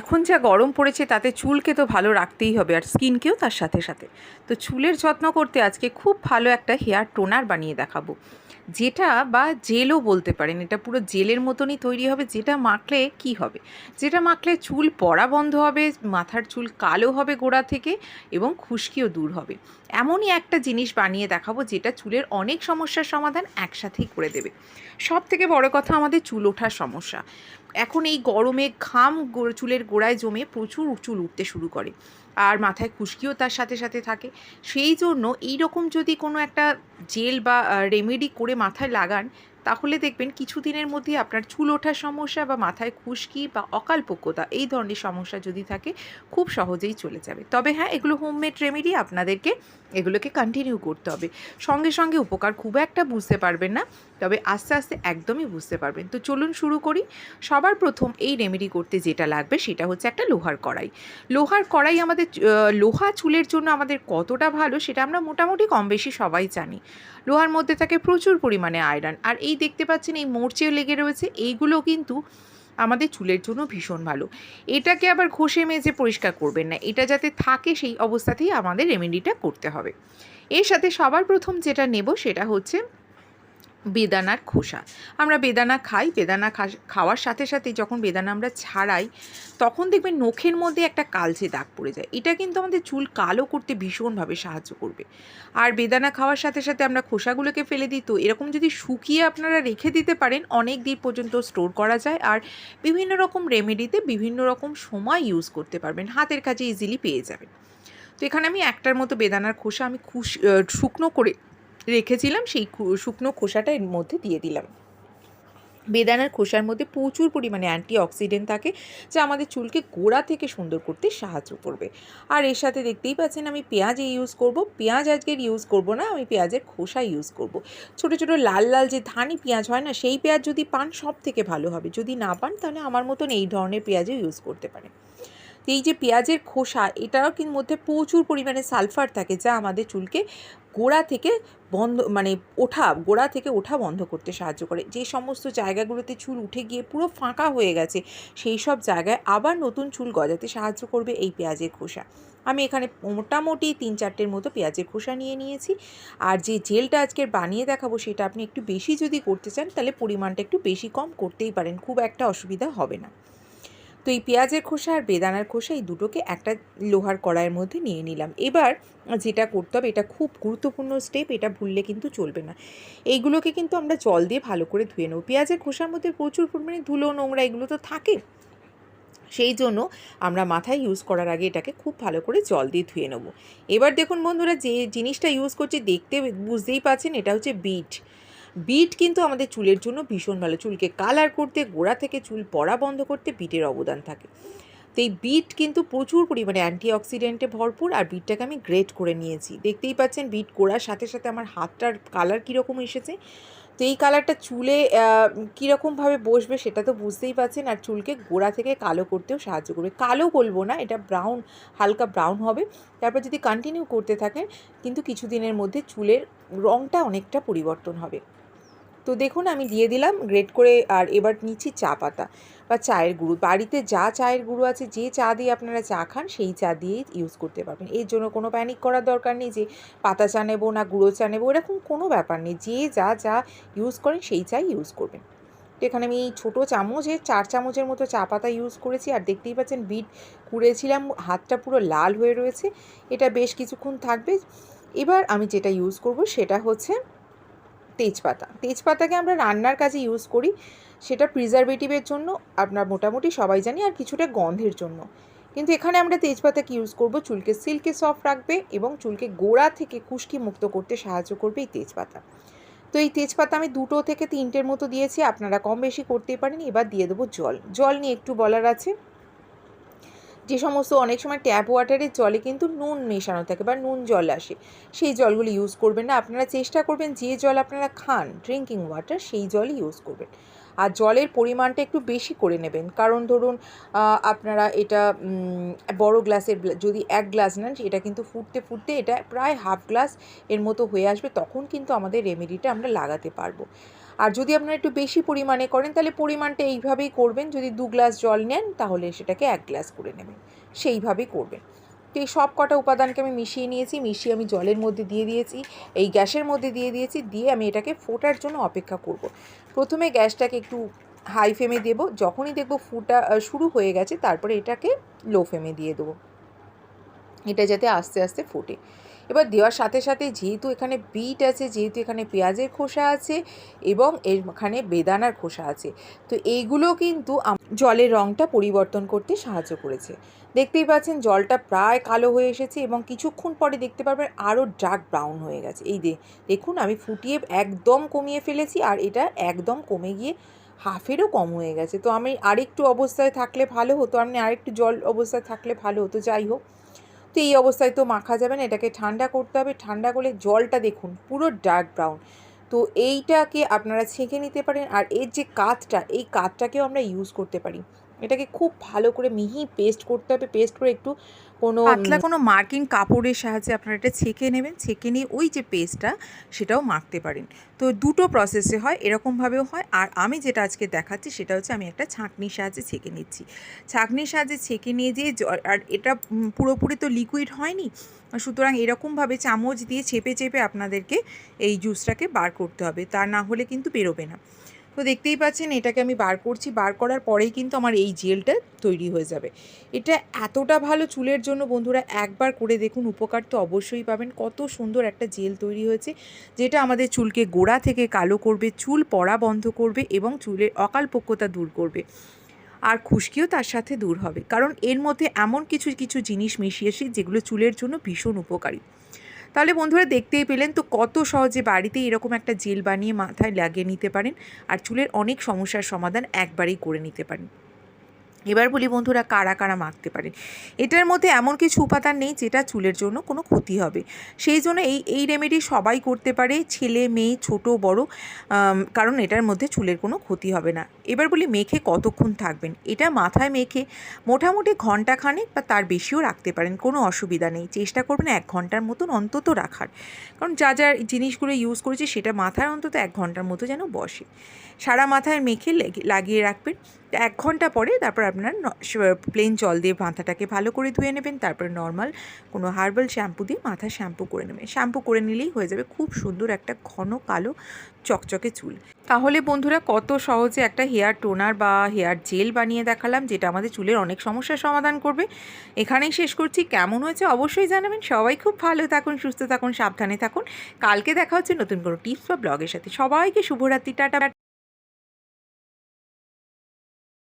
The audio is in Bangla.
এখন যা গরম পড়েছে তাতে চুলকে তো ভালো রাখতেই হবে আর স্কিনকেও তার সাথে সাথে। তো চুলের যত্ন করতে আজকে খুব ভালো একটা হেয়ার টোনার বানিয়ে দেখাবো। যেটা বা জেলও বলতে পারেন, এটা পুরো জেলের মতনই তৈরি হবে, যেটা মাখলে কি হবে? যেটা মাখলে চুল পড়া বন্ধ হবে, মাথার চুল কালো হবে গোড়া থেকে এবং খুশকিও দূর হবে। এমনই একটা জিনিস বানিয়ে দেখাবো যেটা চুলের অনেক সমস্যার সমাধান একসাথেই করে দেবে। সব থেকে বড় কথা আমাদের চুল ওঠার সমস্যা। এখন এই গরমে ঘাম চুলের গোড়ায় জমে প্রচুর চুল উঠতে শুরু করে। আর মাথায় খুশকিও তার সাথে সাথে থাকে। সেই জন্য এই রকম যদি কোনো একটা জেল বা রেমেডি করে মাথায় লাগান তাহলে দেখবেন কিছুদিনের মধ্যে আপনার চুল ওঠার সমস্যা বা মাথায় খুশকি বা অকালপক্যতা এই ধরনের সমস্যা যদি থাকে, খুব সহজেই চলে যাবে। তবে হ্যাঁ এগুলো হোমমেড রেমেডি আপনাদেরকে এগুলোকে কন্টিনিউ করতে হবে। সঙ্গে সঙ্গে উপকার খুব একটা বুঝতে পারবেন না, তবে আস্তে আস্তে একদমই বুঝতে পারবেন। তো চলুন শুরু করি। সবার প্রথম এই রেমেডি করতে যেটা লাগবে সেটা হচ্ছে একটা লোহার কড়াই। লোহার কড়াই আমাদের লোহা চুলের জন্য আমাদের কতটা ভালো সেটা আমরা মোটামুটি কম বেশি সবাই জানি। লোহার মধ্যে থাকে প্রচুর পরিমাণে আয়রন আর এই দেখতে পাচ্ছেন, এই মোর্চেও লেগে রয়েছে। এইগুলো কিন্তু আমাদের চুলের জন্য ভীষণ ভালো। এটাকে আবার ঘষে মেজে পরিষ্কার করবেন না। এটা যাতে থাকে, সেই অবস্থাতেই আমাদের রেমেডিটা করতে হবে। এর সাথে সবার প্রথম যেটা নেব, সেটা হচ্ছে বেদানার খোসা। আমরা বেদানা খাই, বেদানা খাওয়ার সাথে সাথে যখন বেদানা আমরা ছাড়াই, তখন দেখবেন নখের মধ্যে একটা কালচে দাগ পড়ে যায়। এটা কিন্তু আমাদের চুল কালো করতে ভীষণভাবে সাহায্য করবে। আর বেদানা খাওয়ার সাথে সাথে আমরা খোসাগুলোকে ফেলে দিই। তো এরকম যদি শুকিয়ে আপনারা রেখে দিতে পারেন, অনেক দিন পর্যন্ত স্টোর করা যায়। আর বিভিন্ন রকম রেমেডিতে বিভিন্ন রকম সময় ইউজ করতে পারবেন। হাতের কাছে ইজিলি পেয়ে যাবেন। তো এখানে আমি একটার মতো বেদানার খোসা আমি খুশ শুকনো করে রেখেছিলাম, সেই শুকনো খোসাটা এর মধ্যে দিয়ে দিলাম। বেদানার খোসার মধ্যে প্রচুর পরিমাণে অ্যান্টি অক্সিডেন্ট থাকে, যা আমাদের চুলকে গোড়া থেকে সুন্দর করতে সাহায্য করবে। আর এর সাথে দেখতেই পাচ্ছেন, আমি পেঁয়াজ ইউজ করব। পেঁয়াজ আজকের ইউজ করব না, আমি পেঁয়াজের খোসা ইউজ করব। ছোট ছোট, লাল লাল যে ধানি পেঁয়াজ হয় না, সেই পেঁয়াজ যদি পান সব থেকে ভালো হবে। যদি না পান, তাহলে আমার মতন এই ধরনের পেঁয়াজও ইউজ করতে পারেন। তো এই যে পেঁয়াজের খোসা, এটাও কিন্তু মধ্যে প্রচুর পরিমাণে সালফার থাকে, যা আমাদের চুলকে গোড়া থেকে বন্ধ মানে ওঠা, গোড়া থেকে ওঠা বন্ধ করতে সাহায্য করে। যে সমস্ত জায়গাগুলোতে চুল উঠে গিয়ে পুরো ফাঁকা হয়ে গেছে, সেই সব জায়গায় আবার নতুন চুল গজাতে সাহায্য করবে এই পেঁয়াজের খোসা। আমি এখানে মোটামুটি তিন চারটের মতো পেঁয়াজের খোসা নিয়ে নিয়েছি। আর যে জেলটা আজকের বানিয়ে দেখাবো, সেটা আপনি একটু বেশি যদি করতে চান, তাহলে পরিমাণটা একটু বেশি কম করতেই পারেন, খুব একটা অসুবিধা হবে না। তো এই পেঁয়াজের খোসা আর বেদানার খোসা এই দুটোকে একটা লোহার কড়াইয়ের মধ্যে নিয়ে নিলাম। এবার যেটা করতে হবে, এটা খুব গুরুত্বপূর্ণ স্টেপ এটা ভুললে কিন্তু চলবে না। এইগুলোকে কিন্তু আমরা জল দিয়ে ভালো করে ধুয়ে নেব। পেঁয়াজের খোসার মধ্যে প্রচুর পরিমাণে ধুলো, নোংরা এগুলো তো থাকে। সেই জন্য আমরা মাথায় ইউজ করার আগে এটাকে খুব ভালো করে জল দিয়ে ধুয়ে নেব। এবার দেখুন বন্ধুরা, যে জিনিসটা ইউজ করছি দেখতে বুঝতেই পাচ্ছেন এটা হচ্ছে বিট। বিট কিন্তু আমাদের চুলের জন্য ভীষণ ভালো। চুলকে কালার করতে, গোড়া থেকে চুল পড়া বন্ধ করতে বিটের অবদান থাকে। তো এই বিট কিন্তু প্রচুর পরিমাণে অ্যান্টি অক্সিডেন্টে ভরপুর আর বিটটাকে আমি গ্রেট করে নিয়েছি। দেখতেই পাচ্ছেন বিট করার সাথে সাথে আমার হাতটার কালার কীরকম এসেছে। তো এই কালারটা চুলে কীরকমভাবে বসবে সেটা তো বুঝতেই পারছেন আর চুলকে গোড়া থেকে কালো করতেও সাহায্য করবে। কালো বলব না, এটা ব্রাউন হালকা ব্রাউন হবে। তারপর যদি কন্টিনিউ করতে থাকেন, কিন্তু কিছুদিনের মধ্যে চুলের রঙটা অনেকটা পরিবর্তন হবে। তো দেখুন, আমি দিয়ে দিলাম গ্রেট করে আর এবার নিচ্ছি চা পাতা বা চায়ের গুঁড়ো। বাড়িতে যা চায়ের গুঁড়ো আছে, যে চা দিয়ে আপনারা চা খান, সেই চা দিয়েই ইউজ করতে পারবেন। এর জন্য কোনো প্যানিক করার দরকার নেই যে পাতা চা নেব না, গুঁড়ো চা নেব, এরকম কোনো ব্যাপার নেই। যে যা যা ইউজ করেন, সেই চাই ইউজ করবেন। তো এখানে আমি এই ছোটো চামচে চার চামচের মতো চা পাতা ইউজ করেছি আর দেখতেই পাচ্ছেন বিট কুড়েছিলাম, হাতটা পুরো লাল হয়ে রয়েছে। এটা বেশ কিছুক্ষণ থাকবে। এবার আমি যেটা ইউজ করব, সেটা হচ্ছে তেজপাতা। তেজপাতাকে আমরা রান্নার কাজে ইউজ করি। সেটা প্রিজারভেটিভের জন্য, আপনার মোটামুটি সবাই জানি, আর কিছুটা গন্ধের জন্য। কিন্তু এখানে আমরা তেজপাতাকে ইউজ করব চুলকে সিল্কে সফট রাখবে এবং চুলকে গোড়া থেকে খুশকি মুক্ত করতে সাহায্য করবে এই তেজপাতা। তো এই তেজপাতা আমি দুটো থেকে তিনটের মতো দিয়েছি, আপনারা কম বেশি করতেই পারেন। এবার দিয়ে দেবো জল। জল নিয়ে একটু বলার আছে। যে সমস্ত অনেক সময় ট্যাপ ওয়াটারের জলে কিন্তু নুন মেশানো থাকে বা নুন জল আসে, সেই জলগুলি ইউজ করবেন না। আপনারা চেষ্টা করবেন যে জল আপনারা খান ড্রিঙ্কিং ওয়াটার সেই জলই ইউজ করবেন। আর জলের পরিমাণটা একটু বেশি করে নেবেন। কারণ ধরুন আপনারা এটা বড় গ্লাসের যদি এক গ্লাস নেন এটা কিন্তু ফুটতে ফুটতে এটা প্রায় হাফ গ্লাস এর মতো হয়ে আসবে। তখন কিন্তু আমাদের রেমেডিটা আমরা লাগাতে পারব। আর যদি আপনারা একটু বেশি পরিমাণে করেন, তাহলে পরিমাণটা এইভাবেই করবেন। যদি দু গ্লাস জল নেন, তাহলে সেটাকে এক গ্লাস করে নেবেন। সেইভাবেই করবেন। তো এই সব কটা উপাদানকে আমি মিশিয়ে নিয়েছি, মিশিয়ে আমি জলের মধ্যে দিয়ে দিয়েছি। এই গ্যাসের মধ্যে দিয়ে দিয়েছি, দিয়ে আমি এটাকে ফোটার জন্য অপেক্ষা করব। প্রথমে গ্যাসটাকে একটু হাই ফ্লেমে দেব। যখনই দেখব ফুটা শুরু হয়ে গেছে, তারপরে এটাকে লো ফ্লেমে দিয়ে দেবো। এটা যাতে আস্তে আস্তে ফোটে। এবার দেওয়ার সাথে সাথে যেহেতু এখানে বিট আছে, যেহেতু এখানে পেঁয়াজের খোসা আছে এবং এখানে বেদানার খোসা আছে, তো এইগুলো কিন্তু জলের রঙটা পরিবর্তন করতে সাহায্য করেছে। দেখতেই পাচ্ছেন জলটা প্রায় কালো হয়ে এসেছে এবং কিছুক্ষণ পরে দেখতে পারবেন আরও ডার্ক ব্রাউন হয়ে গেছে। এই দেখুন আমি ফুটিয়ে একদম কমিয়ে ফেলেছি আর এটা একদম কমে গিয়ে হাফেরও কম হয়ে গেছে। তো আমি আরেকটু অবস্থায় থাকলে ভালো হতো আপনি আরেকটু জল অবস্থায় থাকলে ভালো হতো, যাই হোক। তো এই অবস্থায় তো মাখা যাবে না, এটাকে ঠান্ডা করতে হবে। ঠান্ডা করলে জলটা দেখুন, পুরো ডার্ক ব্রাউন। তো এইটাকে আপনারা ছেঁকে নিতে পারেন, আর এর যে কাতটা, এই কাতটাকেও আমরা ইউজ করতে পারি। এটাকে খুব ভালো করে মিহি পেস্ট করতে হবে পেস্ট করে একটু কোনো পাতলা কোনো মার্কিং কাপড়ের সাহায্যে আপনারা এটা ছেঁকে নেবেন ছেঁকে নিয়ে ওই যে পেস্টটা সেটাও মাখতে পারেন। তো দুটো প্রসেসে হয় এরকমভাবেও হয়। আর আমি যেটা আজকে দেখাচ্ছি সেটা হচ্ছে আমি একটা ছাঁকনির সাহায্যে ছেঁকে নিচ্ছি। ছাঁকনির সাহায্যে ছেঁকে নিয়ে যে আর এটা পুরোপুরি তো লিকুইড হয়নি সুতরাং এরকমভাবে চামচ দিয়ে চেপে চেপে আপনাদেরকে এই জুসটাকে বার করতে হবে তা না হলে কিন্তু বেরোবে না। তো দেখতেই পাচ্ছেন, এটাকে আমি বার করছি। বার করার পরেই কিন্তু আমার এই জেলটা তৈরি হয়ে যাবে। এটা এতটা ভালো চুলের জন্য বন্ধুরা, একবার করে দেখুন, উপকার তো অবশ্যই পাবেন। কত সুন্দর একটা জেল তৈরি হয়েছে, যেটা আমাদের চুলকে গোড়া থেকে কালো করবে, চুল পড়া বন্ধ করবে এবং চুলের অকালপক্যতা দূর করবে। আর খুশকিও তার সাথে দূর হবে, কারণ এর মধ্যে এমন কিছু কিছু জিনিস মিশিয়েছি যেগুলো চুলের জন্য ভীষণ উপকারী। তাহলে বন্ধুরা দেখতেই পেলেন তো কত সহজে বাড়িতে এরকম একটা জেল বানিয়ে মাথায় লাগিয়ে নিতে পারেন। আর চুলের অনেক সমস্যার সমাধান একবারেই করে নিতে পারেন। এবার বলি বন্ধুরা কারা কারা মাখতে পারেন এটার মধ্যে এমন কিছু উপাদান নেই যেটা চুলের জন্য কোনো ক্ষতি হবে। সেই জন্য এই এই রেমেডি সবাই করতে পারে, ছেলে, মেয়ে, ছোট, বড় কারণ এটার মধ্যে চুলের কোনো ক্ষতি হবে না। এবার বলি মেখে কতক্ষণ থাকবেন? এটা মাথায় মেখে মোটামুটি ঘণ্টা খানেক বা তার বেশিও রাখতে পারেন, কোনো অসুবিধা নেই। চেষ্টা করবেন এক ঘণ্টার মতন অন্তত রাখার। কারণ যা যা জিনিসগুলো ইউজ করেছি সেটা মাথায় অন্তত এক ঘণ্টার মতো যেন বসে। সারা মাথায় মেখে লেগে- লাগিয়ে রাখবেন। এক ঘণ্টা পরে তারপর আপনার প্লেন জল দিয়ে মাথাটাকে ভালো করে ধুয়ে নেবেন, তারপর নর্মাল কোনো হার্বাল শ্যাম্পু দিয়ে মাথা শ্যাম্পু করে নেবেন। শ্যাম্পু করে নিলেই হয়ে যাবে খুব সুন্দর একটা ঘন কালো চকচকে চুল। তাহলে বন্ধুরা, কত সহজে একটা হেয়ার টোনার বা হেয়ার জেল বানিয়ে দেখালাম, যেটা আমাদের চুলের অনেক সমস্যার সমাধান করবে। এখানেই শেষ করছি। কেমন হয়েছে অবশ্যই জানাবেন। সবাই খুব ভালো থাকুন, সুস্থ থাকুন, সাবধানে থাকুন। কালকে দেখা হচ্ছে নতুন কোনো টিপস বা ব্লগের সাথে। সবাইকে শুভরাত্রি। টাটা।